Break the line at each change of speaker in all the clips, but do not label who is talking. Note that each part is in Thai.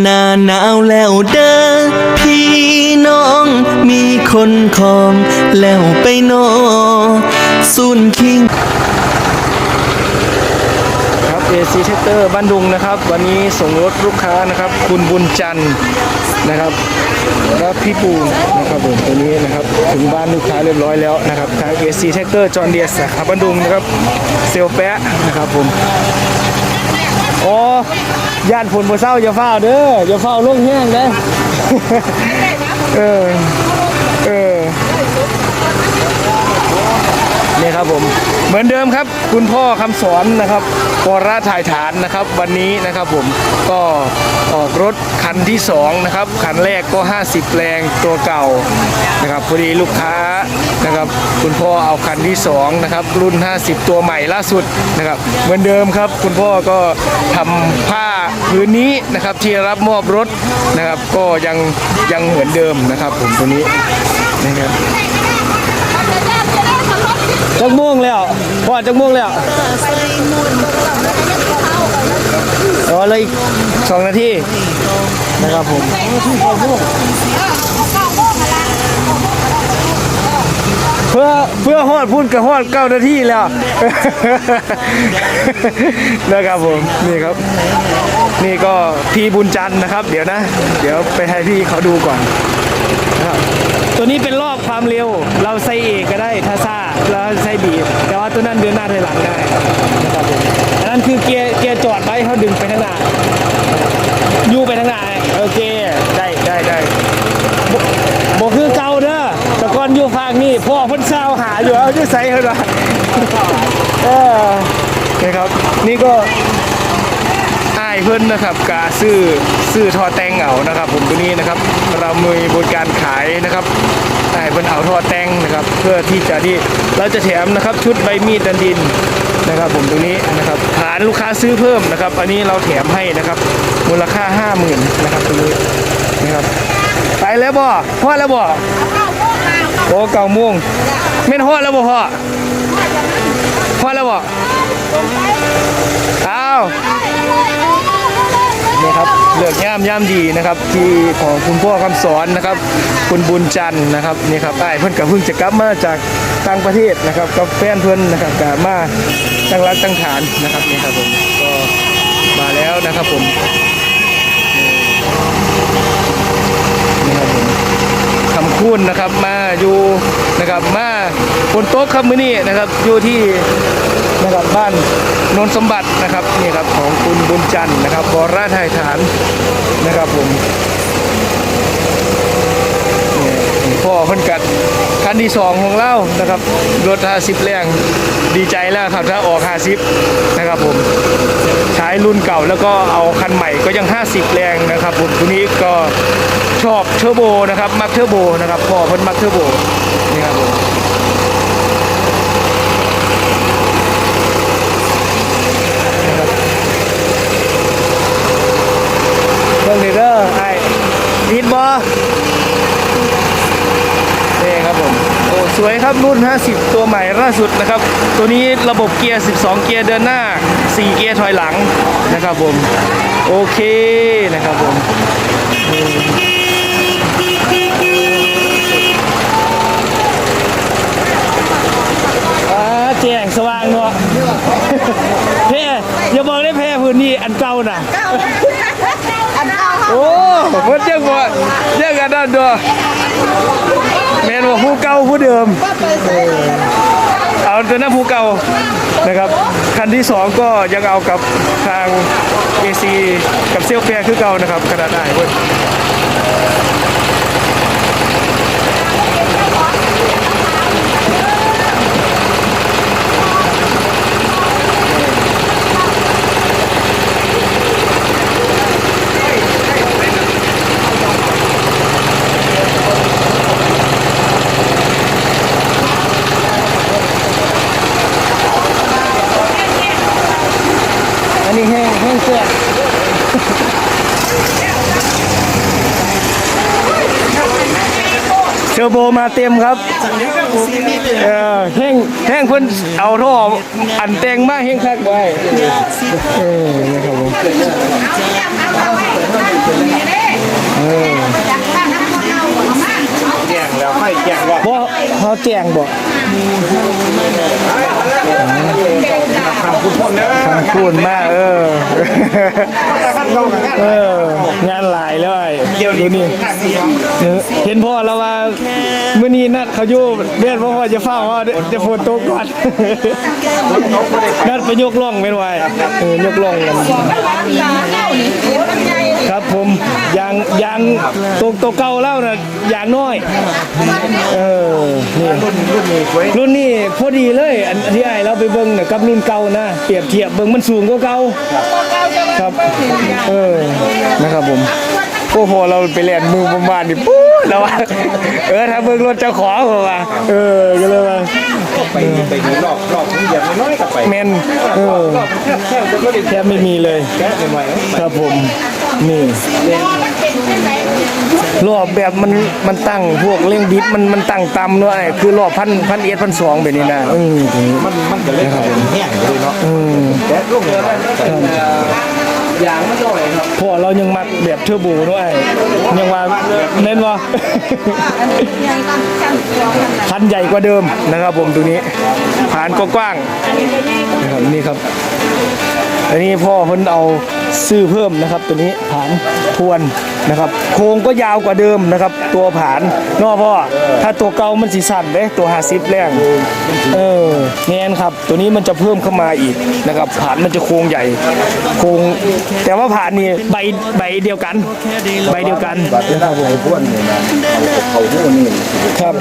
หน้าหนาวแล้วเด้อพี่น้องมีคนของแล้วไปนอสุนคิง
ครับ AC Sector บ้านดุงนะครับ วันนี้ส่งรถลูกค้านะครับ คุณบุญจันทร์นะครับและพี่ปูนะครับผมตัวนี้นะครับถึงบ้านลูกค้าเรียบร้อยแล้วนะครับทาง AC Sector จอห์นเดียสาขาบ้านดุงนะครับเซลแปะนะครับผม โอ้ย่านฝนบ่เศร้าอย่าเฝ้าเด้ออย่าเฝ้าลงแห้งเด้อเออเออนี่ครับผม เหมือนเดิมครับ คุณพ่อคำสอนนะครับ วรถ่ายฐานนะครับวันนี้นะครับผมก็ออกรถคันที่สองนะครับคันแรกก็ 50 แรงตัวเก่านะครับพอดีลูกค้านะครับคุณพ่อเอาคันที่สองนะครับรุ่น 50 ตัวใหม่ล่าสุดนะครับเหมือนเดิมครับ คุณพ่อก็ทำผ้าพื้นนี้นะครับที่รับมอบรถนะครับก็ยังยังเหมือนเดิมนะครับผมตัวนี้นะครับ จักม่วงแล้วพอจักม่วงแล้วรอเลยอีกสองนาทีนะครับผมเพื่อเพื่อฮอดพูดกับฮอดเก้านาทีแล้วนะครับผมนี่ครับ นี่ก็พี่บุญจันทร์นะครับ เดี๋ยวนะ เดี๋ยวไปให้พี่เขาดูก่อน ตัวนี้เป็นรอบความเร็ว เราใส่เอกก็ได้ถ้าซ่าแล้วใส่บีบแต่ว่าตัวนั้นเดินหน้าถอยหลังได้นะครับผมอันนั้นคือเกียร์เกียร์จอดไว้เขาดึงไปข้างหน้ายูไปข้างหน้าโอเคได้ได้ได้บ่บอกคือเก่าเด้อแต่ก่อนอยู่ฟากนี่พ่อเพ่นเศร้าหาอยู่เอาจะใส่เขาด้วยเออนะครับนี่ก็อ้ายเพิ่นนะครับกาซื้อซื้อทอแตงเอานะครับ ผมตัวนี้นะครับ เรามีบริการขายนะครับอ้ายเพิ่นเอาทอแตงนะครับ เพื่อที่จะที่เราจะแถมนะครับชุดใบมีดดันดินนะครับ ผมตรงนี้นะครับฐานลูกค้าซื้อเพิ่มนะครับ อันนี้เราแถมให้นะครับ มูลค่า 50,000นะครับตรงนี้นะครับ ไปแล้วบ่พอดแล้วบ่โอ้เก่าม่วงเม่นฮอดแล้วบ่พ่อพอดแล้วบ่อ้าว นี่ครับเลือกย่ามย่ามดีนะครับ ที่ของคุณพ่อคำสอนนะครับ คุณบุญจันทร์นะครับนี่ครับไอ้เพิ่อนกับเพิ่งจะกลับมาจากต่างประเทศนะครับกับแฟนเพิ่อนนะครับกลับมาตั้งรักตั้งฐานนะครับนี่ครับผมก็มาแล้วนะครับผมนี่ครับผมคำคูณนะครับมาอยู่นะครับมาบนโต๊ะครับมื้อนี้นะครับอยู่ที่ นะครับบ้านนนสมบัตินะครับนี่ครับของคุณบุญจันทร์นะครับบอราไทยฐานนะครับผมพ่อเพิ่นกัดคันที่สองของเรานะครับรถ50แรงดีใจแล้วครับถ้าออก 50 นะครับผมใช้รุ่นเก่าแล้วก็เอาคันใหม่ก็ยัง 50 แรงนะครับผมตัวนี้ก็ชอบเทอร์โบนะครับมักเทอร์โบนะครับพ่อเพิ่นมักเทอร์โบนี่ครับผม เบิ่งนี่เด้อไอ้ดีดบอนี่ครับผม โอ้ สวยครับรุ่น 50 ตัวใหม่ล่าสุดนะครับ ตัวนี้ระบบเกียร์ 12 เกียร์เดินหน้า 4 เกียร์ถอยหลังนะครับผม โอเคนะครับผมแจ้งสว่างเนาะเพ่อย่าบอกได้เพ่พื้นที่อันเก่าน่ะ
อันเอา
โอ้เพิ่นยังบ่ ยังกันนั่นตัวแม่นว่าผู้เก่าผู้เดิม
ไปใส่
เอาตัวนั้นผู้เก่านะครับ คันที่สองก็ยังเอากับทาง AC กับเซลเฟียคือเก่านะครับขนาดได้เพิ่น มาเต็มครับเออแห้งแห้งเพิ่นเอาท่ออันแตงมาแห้งคักไว้เออครับผมแจงแล้วค่แจงบ่เขแจงบ่ พูดมากเออ เออ งานหลายแล้วไอดี๋ยวนี้เห็นพ่อแล้วว่าเมื่อนี้นัดเขาอยู่เดือนพ่อจะเฝ้าว่าจะฝนตกก่อนนัดไปยกล่องเป็นไว้ยกล่องกัน ครับผมอย่างอย่างตัวตัวเก่าแล้วนะอย่างน้อย เออนี่รุ่นนี้พอดีเลย อันที่ไอ้เราไปเบิ่งน่ะกับรุ่นเก่านะเปรียบเทียบเบิ่งมันสูงกว่าเก่าครับเออนะครับผมโอ้โหเราไปเล่นมือประมาณนี่ปุ๊บแล้วว่าเออถ้าเบิ่งรถเจ้าของผมว่าเออก็เลยว่า
ไปไปดูรอบรอบนี้อย่างน้อยก็ไป
แมนเออแทบไม่มีเลย
แค่หน่อย
ครับผมนี่รอบแบบมันมันตั้งพวกเร่งบิดมันมันตั้งต่ำด้วยคือรอบพันพันเอ็ดพันสองแบบนี้นะอืมตรงนี้
มันมันก็เลยแห้งเลยเนาะ
อืม
แก๊สลูกเลย ยางมันน้อยครับ
พอเรายังมักแบบเทอร์โบด้วยยังว่าเน้นว่าพันใหญ่กว่าเดิมนะครับผมตัวนี้ผ่านก็กว้างนะครับนี่ครับ อันนี้พ่อเพิ่นเอา ซื้อเพิ่มนะครับ ตัวนี้ผานทวนนะครับ โครงก็ยาวกว่าเดิมนะครับ ตัวผานเนอพ่อถ้าตัวเก่ามันสีสั่นเด้ตัวหาซิปแรงเออแน่นครับ ตัวนี้มันจะเพิ่มเข้ามาอีกนะครับ ผานมันจะโครงใหญ่ โครงแต่ว่าผานนี่ใบใบเดียวกัน ใบเดียวกัน
บัดนี้ถ้าไอ้พวกนี่นะเขาผู้นี่
ครับ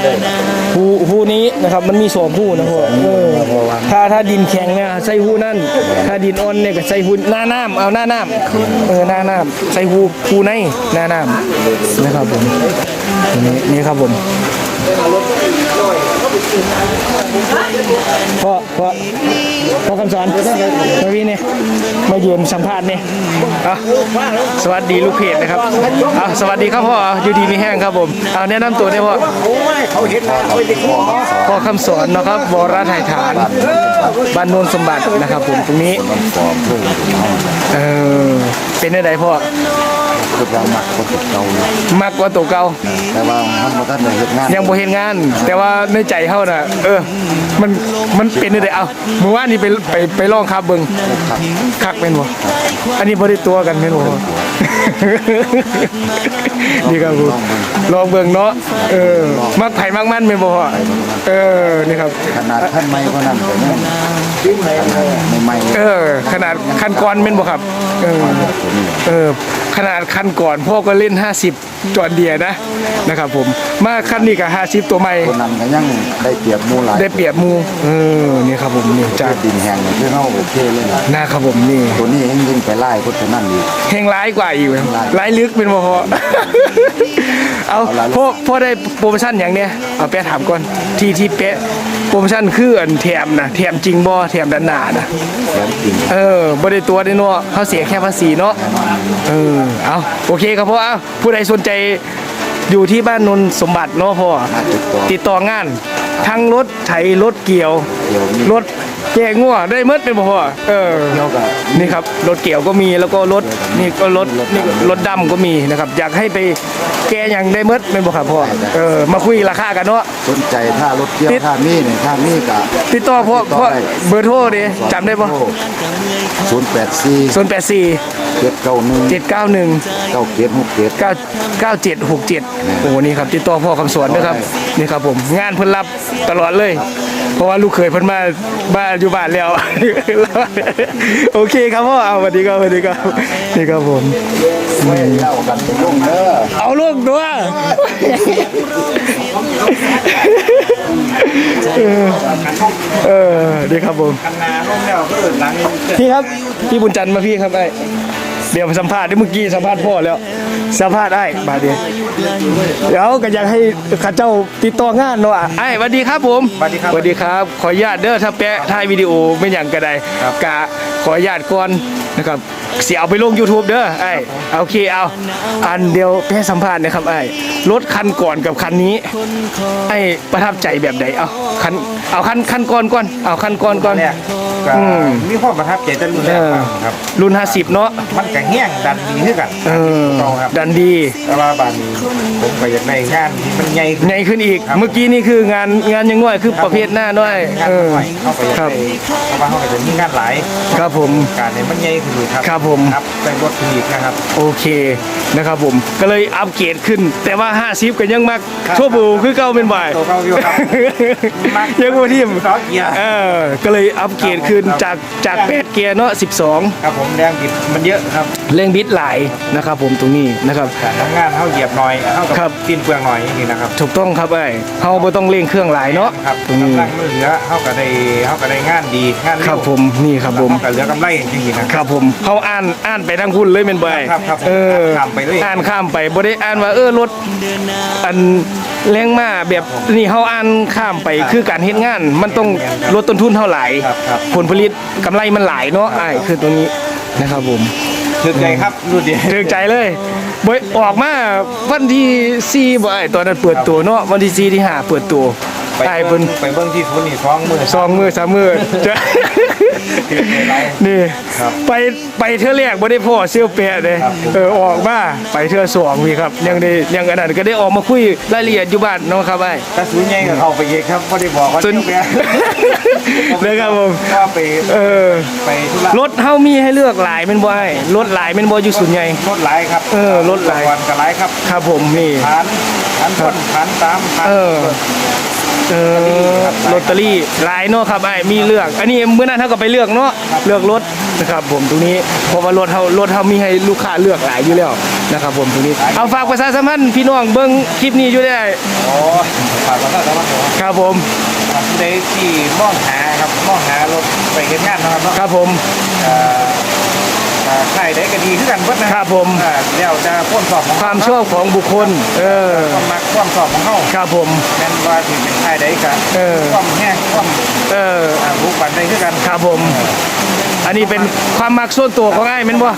ผู้ผู้นี้นะครับมันมีสองผู้นะพ่อเออถ้าถ้าดินแข็งเนี่ยใส่ผู้นั่น ถ้าดินอ่อนเนี่ยก็ใส่ผู้หน้าน้ำเอาหน้าน้ำเออหน้าน้ำใส่ผู้ผู้ในหน้าน้ำนะครับผมนี่นี่ครับผมพ่อพ่อ พ่อคำสอนมาพี่เนี่ยมายืนสัมภาษณ์เนี่ยสวัสดีลูกเพจนะครับเอาสวัสดีครับพ่ออยู่ดีมีแห้งครับผมเอาแนะนำตัวได้พ่อ
เขาเห็นนะเขาเห็น
พ่อคำสอนนะครับวรไทยฐานบ้านโนนสมบัตินะครับผมตรงนี้เออเป็นได้ไดพ่อ
คือเราหมักคนเก่า
มากกว่าตัวเก่า
แต่ว่าท่านมาท่านเห็นงาน
ยังบ่เห็นงาน แต่ว่าในใจเฮาน่ะ เออ มันมันเป็นได้ไดเอาเมื่อวานนี้ไปไปไปลองขับเบิ่งคักเป็นบ่อันนี้บ่ได้ตัวกันแม่นบ่พ่อนี่ครับผมลองเบิ่งเนาะเออมักไผมักมันแม่นบ่พ่อเออนี่ครับ
ขนาดท่านไม่ก็นั่นแต่เนี่ยไม่ไม่
เออ ขนาดคันก่อนเป็นบ่ครับ เออ เออข นาดคันก่อนพ่อก็เล่น 50 จอดเดียนะนะครับผมมาคันนี้ก็50 ตัวใหม่
คนนั้นก็ยังได้เปรียบมูหลาย
ได้เปรียบหมูเออนี่ครับผมนี่จาก
ดินแห้งที่เขาโอเคเลย
นะครับผมนี่
ตัวนี้ยิ่งยิ่งไปไล่คนนั้นดี
แหงร้ายกว่าอีกเว้ยร้ายลึกเป็นบ่พอเอาพ่อพ่อได้โปรโมชั่นอย่างเนี้ยเอาแปะถามก่อนที่ที่เป๊ะ โปรโมชั่นคืออันแถมนะแถมจริงบ่แถมด้านหน้านะ
แถมจริง
เออบ่ได้ตัวได้เนาะเขาเสียแค่ภาษีเนาะเออเอาโอเคครับพ่อเอาผู้ใดสนใจอยู่ที่บ้านนนสมบัติเนาะพ่อ
มาติดต่อ
ติดต่องาน ทั้งรถไถรถเกี่ยว
เกี่ยวมี
รถ แกงงัวได้เมดเป็นบ่พ่อเออ
เกี่ยวกับ
นี่ครับรถเกี่ยวก็มีแล้วก็รถนี่ก็รถนี่รถดำก็มีนะครับ อยากให้ไปแกอย่างได้เมดเป็นบ่ครับพ่อเออมาคุยราคากันเนาะ
สนใจถ้ารถเกี่ยว
ติด
ถ้ามีเนี่ยถ้ามีก็
ติดต่อพ่อ
ติดต่อ
พ่อ
ได้
เบอร์โทรดิจำได้ปะ
ศูนย์แปดสี่
ศูนย์แปดสี่
เจ็ดเก้าหนึ่ง
เจ็ดเก้าหนึ่ง
เก้าเจ็ดหกเจ็ด
เก้าเก้าเจ็ดหกเจ็ดโอ้นี่ครับติดต่อพ่อคำสวนนะครับ นี่ครับผม งานเพิ่นรับตลอดเลยเพ ราะว่าลูกเขยเพิ่นมาบ้านอยู่บ้านแล้ว โอเคครับพ่อเอาสวัสดีครับสวัสดีครับนี่ครับผม
เอา
ลูกตัวเออเออดีครับผมพี่ครับพี่บุญจันทร์มาพี่ครับไอ้ เดี๋ยวไปสัมภาษณ์ได้เมื่อกี้สัมภาษณ์พ่อแล้ว สัมภาษณ์ได้บาดเดียวเดี๋ยวก็อยากให้ข้าเจ้าติดต่องานเนาะไอ้สวัสดีครับผมสวัสดีครับสวัสดีครับ ขออนุญาตเด้อถ้าแปะถ่ายวิดีโอไม่อย่างก็ได้กะขออนุญาตก่อนนะครับ สิเอาไปลง YouTube เด้อไอ้โอเคเอา อันเดียวแค่สัมภาษณ์นะครับไอ้รถคันก่อนกับคันนี้ไอ้ประทับใจแบบไหนเอาคันเอาคันคันก่อนก่อนเอาคันก่อนก่อน
แรกก็
อืม
มีความประทับใจแต่รุ่นแร
เอกอ
ครับ
รุ่น 50 เนาะ
มันก็แห้งดันดีขึ้นกัน
เออ
ต่อครับ
ดันดี
แต่ว่าบานนี้ผมก็อยากได้งานที่มันใหญ่ขึ้น
ใหญ่ขึ้นอีก
ครับ
เมื่อกี้นี่คืองานงานยังน้อยคือประเภทหน้าน้อย
งาน
เออ
หน่อยเข้าไปอยาก
ครั
ได้
บ
เพราะว่าเขาก็จะมีงานหลาย
ครับผม
การเนี่ยมันใหญ่ขึ้นครับ
ครับผม
ครับไปรถอีกนะครับ
โอเคนะครับผมก็เลยอัปเกรดขึ้น แต่ว่า 50ก็ยังมัก
ครับ
ชั่วโมงคือเก่าเป็นบ่าย
ตัวเก่าอยู่ครับมัก
ยังบ่ทิม
สองเกียร์
เออก็เลยอัปเกรดขึ้น
ครับ
จากจาก8เกียร์เนาะ12
ครับผมแดงบิดมันเยอะครับ
เร่งบิดหลายนะครับผมตรงนี้นะครับ
การทำงานเข้าเหยียบหน่อยเข้ากับ
ครับ
สิ้นเปลืองหน่อยอย่างนี้นะครับ
ถูกต้องครับไอ้เฮาบ่ต้องเร่งเครื่องหลายเนาะ
ครับ
ตรงนี้
กำลังมือเหลือเข้ากับได้เข้ากับได้งานดีงานเร็ว
ครับผมนี่ครับผม
เข้ากับเหลือกำไรจริงๆนะครับ
ครับผมเขาอ่านอ่านไปทางคุณเลยเป็นใบ
ครับครับ
เออ
ข้ามไปเลย
อ่านข้ามไปบ่ได้อ่านว่าเออรถอันแรงมาแบบนี่เขาอ่านข้ามไปคือการเฮ็ดงาน มันต้องลดต้นทุนเท่าไหร่
ครับครับ
ผลผลิตกำไรมันหลายเนาะไอ้ายคือตัวนี้นะครับผม
ถึกใจครับรุ่นเดียว
ถึงใจเลยบ่ออกมาวันที่4บ่ไอ้ตอนนั้นเปิดตัวเนาะวันที่4ที่5เปิดตัว
ไป
ไอ้าย
เบิ่
เพิ่
ง
น
ไปเบิ่งที่ทุนนี่ท้องมือ
สองมือสามมือจะนี่
ครับ
ไปไปเทื่อแรกบ่ได้พ่อเซี่ยวเปียเลย
ครับ
เออออกมาไปเทื่อสองพี่ครับ ยังได้ยังอันนั้นก็ได้ออกมาคุยรายละเอียดอยู่บ้านเนาะครับไอ้
กระสุนใหญ่ก็เข้าไปเองครับบ่ได้บอกว่า
ส่วน
เที่ยวไป
นะครับผม
ว่าไป
เออ
ไปธุระ
รถเฮามีให้เลือกหลายแม่นบ่ไอ้รถหลายแม่นบ่อยู่สุนใหญ่
รถหลายครับ
เออรถหลาย
วันก็หลายครับ
ครับผมนี่
พันพันต้นพันตามพัน
เออ เออลอตเตอรี่หลายเนาะครับไอ้มีเลือก อันนี้เมื่อนั้นเท่ากับไปเลือกเนาะเลือกรถนะครับผมตรงนี้เพราะว่ารถเฮารถเฮามีให้ลูกค้าเลือกหลายอยู่แล้วนะครับผมตรงนี้เอาฝากประชาสัมพันธ์พี่น้องเบิ่งคลิปนี้อยู่ได้
โอ้ฝากไว้แล้วแต่ว่าผม
ครับผม
ครับผู้ใดที่มองหาครับมองหารถไปเฮ็ดงานนะครับเนาะ
ครับผม
เอ่อเอ่อ ใครได้ก็ดีคือกันเบิดนะครับ
ผม
เอ่อแล้วจะพ่นสอบของ
ความชอบของบุคคล เออ
ความมักความสอบของเขา
ครับผม
แม่นว่าที่เป็นใครได้ก็
เออ
ความแห้งความ
เออ
อ่าบุกบันได้คือกัน
ครับผมอั นนี้เป็นความมักส่วนตัวของไอ้ายแม่นบ่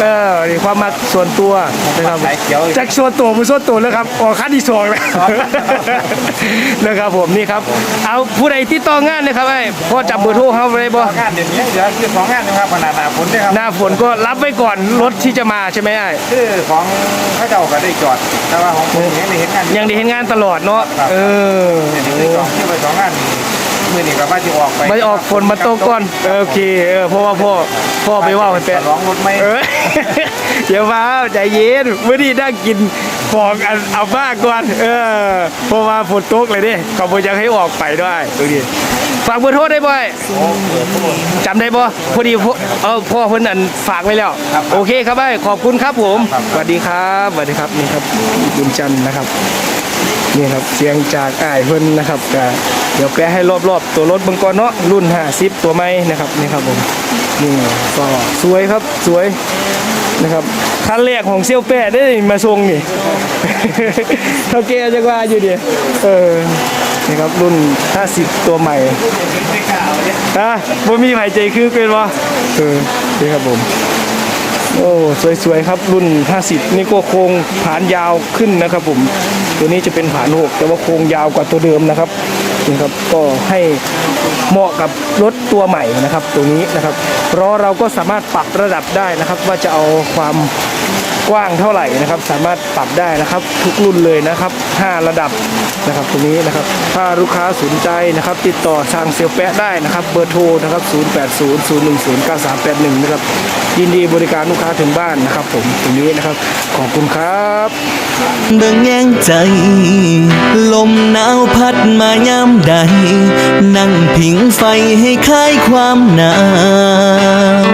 เออนี่ความมักส่วนตัวนะครับ
สายเขียว
จากส่วนตัวมือส่วนตัวแล้วครับออกคันที่สองแล้วนะครับผมนี่ครับเอาผู้ใดที่ต่องานเลยครับไอ้พ่อจับเบอร์โทรเขาไว้บ่
งานเดี๋ยวนี้เดี๋ยวคือสองงานนะครับขนาดหนาฝนด้วยครับ
หน้าฝนก็รับไว้ก่อนรถที่จะมาใช่ไหมไอ้
คือของเข้าเจ้าก็ได้จอด แต่ว่าของผมยังได้เห็นงาน
ยังได้เห็นงานตลอดเนาะเออ
เดี๋ยวได้จอดที่ไปสองงานนี่ มือนี่ก็ว่าจะออกไป
ไม่ออกฝนมาตกก่อนเออโอเคเออเพราะว่าพ่อพ่อไปว่ามันเป็น
ร้องรถไม่
เออเดี๋ยวมาใจเย็นเมื่อนี้นั่งกินฟองอันเอาบ้าก่อนเออเพราะว่าฝนตกเลยดิเขาบอกอยากให้ออกไปด้วยดูดิฝากเบอร์โทรได้บ่อยจำได้บ่พอดีพ่อเออพ่อเพิ่นอันฝากไว้แล้ว โอเคครับไอ้ขอบคุณครับผมสวัสดีครับสวัสดีครับนี่ครับบุญจันทร์นะครับนี่ครับเสียงจากอ้ายเพิ่นนะครับก็เดี๋ยวแปลให้รอบๆ ตัวรถบิ่งก่อนเนาะรุ่น 50 ตัวใหม่นะครับนี่ครับผมนี่ก็สวยครับสวยนะครับคันแรกของเซี่ยวแปะได้มาทรงนี่เท่าแก่จังว่าอยู่ดิเออนี่ครับรุ่น 50 ตัวใหม่ฮะบ่มีไผใจคือเป็นบ่เออนี่ครับผมโอ้สวยๆครับรุ่น 50 นี่ก็โครงผานยาวขึ้นนะครับผม ตัวนี้จะเป็นผานหกแต่ว่าโครงยาวกว่าตัวเดิมนะครับ นี่ครับก็ให้เหมาะกับรถตัวใหม่นะครับ ตัวนี้นะครับล้อเราก็สามารถปรับระดับได้นะครับ ว่าจะเอาความ กว้างเท่าไหร่นะครับ สามารถปรับได้นะครับ ทุกรุ่นเลยนะครับ 5 ระดับนะครับตรงนี้นะครับ ถ้าลูกค้าสนใจนะครับ ติดต่อทางเซลแปะได้นะครับ เบอร์โทรนะครับ 0800109381 นะครับ ยินดีบริการลูกค้าถึงบ้านนะครับ ผมตรงนี้นะครับ ขอบคุณครับ
เบิ่งแยงใจ ลมหนาวพัดมายามใด นั่งผิงไฟให้คลายความหนาว